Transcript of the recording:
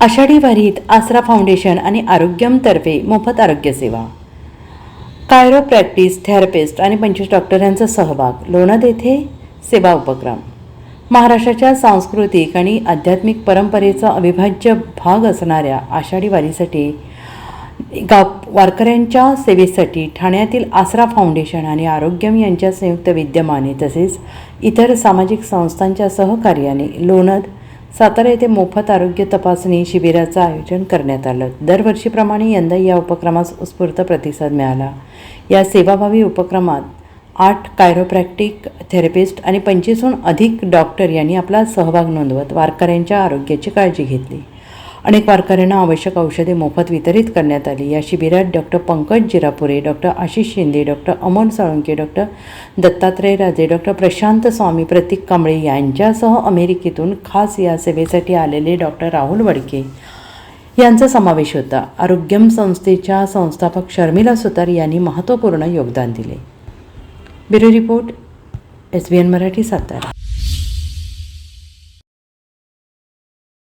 आषाढी वारीत आसरा फाउंडेशन आणि आरोग्यमतर्फे मोफत आरोग्यसेवा कायरो प्रॅक्टिस थेरपिस्ट आणि पंचवीस डॉक्टरांचा सहभाग. लोणद येथे सेवा उपक्रम. महाराष्ट्राच्या सांस्कृतिक आणि आध्यात्मिक परंपरेचा अविभाज्य भाग असणाऱ्या आषाढी वारीसाठी गाव वारकऱ्यांच्या सेवेसाठी ठाण्यातील आसरा फाउंडेशन आणि आरोग्यम यांच्या संयुक्त विद्यमाने तसेच इतर सामाजिक संस्थांच्या सहकार्याने लोणद सातारा येथे मोफत आरोग्य तपासणी शिबिराचं आयोजन करण्यात आलं. दरवर्षीप्रमाणे यंदा या उपक्रमास उत्स्फूर्त प्रतिसाद मिळाला. या सेवाभावी उपक्रमात आठ कायरोप्रॅक्टिक थेरपिस्ट आणि पंचवीसहून अधिक डॉक्टर यांनी आपला सहभाग नोंदवत वारकऱ्यांच्या आरोग्याची काळजी घेतली. अनेक वारकऱ्यांना आवश्यक औषधे मोफत वितरित करण्यात आली. या शिबिरात doctor Pankaj Jirapure doctor Ashish Shinde doctor Amol Salunke doctor Dattatray Raje doctor Prashant Swami Pratik Kamble यांच्यासह अमेरिकेतून खास या सेवेसाठी आलेले डॉक्टर राहुल वडके यांचा समावेश होता. आरोग्यम संस्थेच्या संस्थापक शर्मिला सुतार यांनी महत्त्वपूर्ण योगदान दिले. Bureau report S B N Marathi Satara.